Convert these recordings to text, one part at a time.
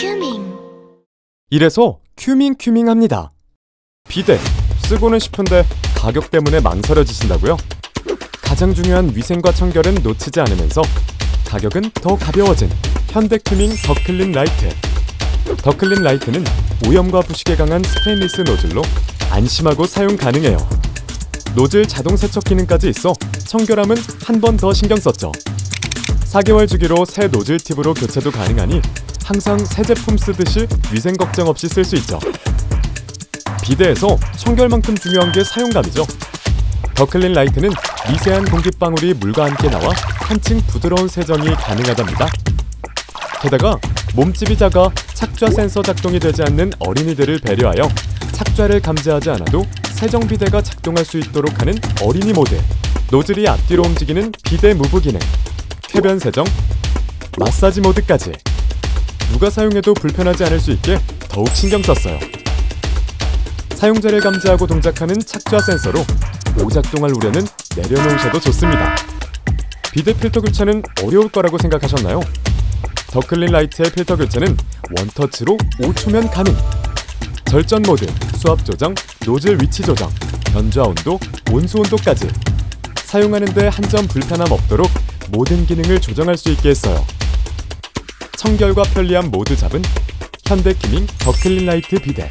큐밍 이래서 큐밍 큐밍 합니다. 비대 쓰고는 싶은데 가격 때문에 망설여지신다고요? 가장 중요한 위생과 청결은 놓치지 않으면서 가격은 더 가벼워진 현대 큐밍 더클린 라이트. 더클린 라이트는 오염과 부식에 강한 스테인리스 노즐로 안심하고 사용 가능해요. 노즐 자동 세척 기능까지 있어 청결함은 한 번 더 신경 썼죠. 4개월 주기로 새 노즐 팁으로 교체도 가능하니 항상 새 제품 쓰듯이 위생 걱정 없이 쓸 수 있죠. 비데에서 청결만큼 중요한 게 사용감이죠. 더클린 라이트는 미세한 공기방울이 물과 함께 나와 한층 부드러운 세정이 가능하답니다. 게다가 몸집이 작아 착좌 센서 작동이 되지 않는 어린이들을 배려하여 착좌를 감지하지 않아도 세정 비데가 작동할 수 있도록 하는 어린이 모드, 노즐이 앞뒤로 움직이는 비데 무브 기능, 쾌변 세정, 마사지 모드까지 누가 사용해도 불편하지 않을 수 있게 더욱 신경 썼어요. 사용자를 감지하고 동작하는 착좌 센서로 오작동할 우려는 내려놓으셔도 좋습니다. 비데 필터 교체는 어려울 거라고 생각하셨나요? 더클린 라이트의 필터 교체는 원터치로 5초면 가능. 절전 모드, 수압 조정, 노즐 위치 조정, 변좌 온도, 온수 온도까지 사용하는데 한 점 불편함 없도록 모든 기능을 조정할 수 있게 했어요. 청결과 편리함 모두 잡은 현대 키밍 더 클린 라이트 비데.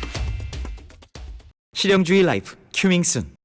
실용주의 라이프 큐밍슨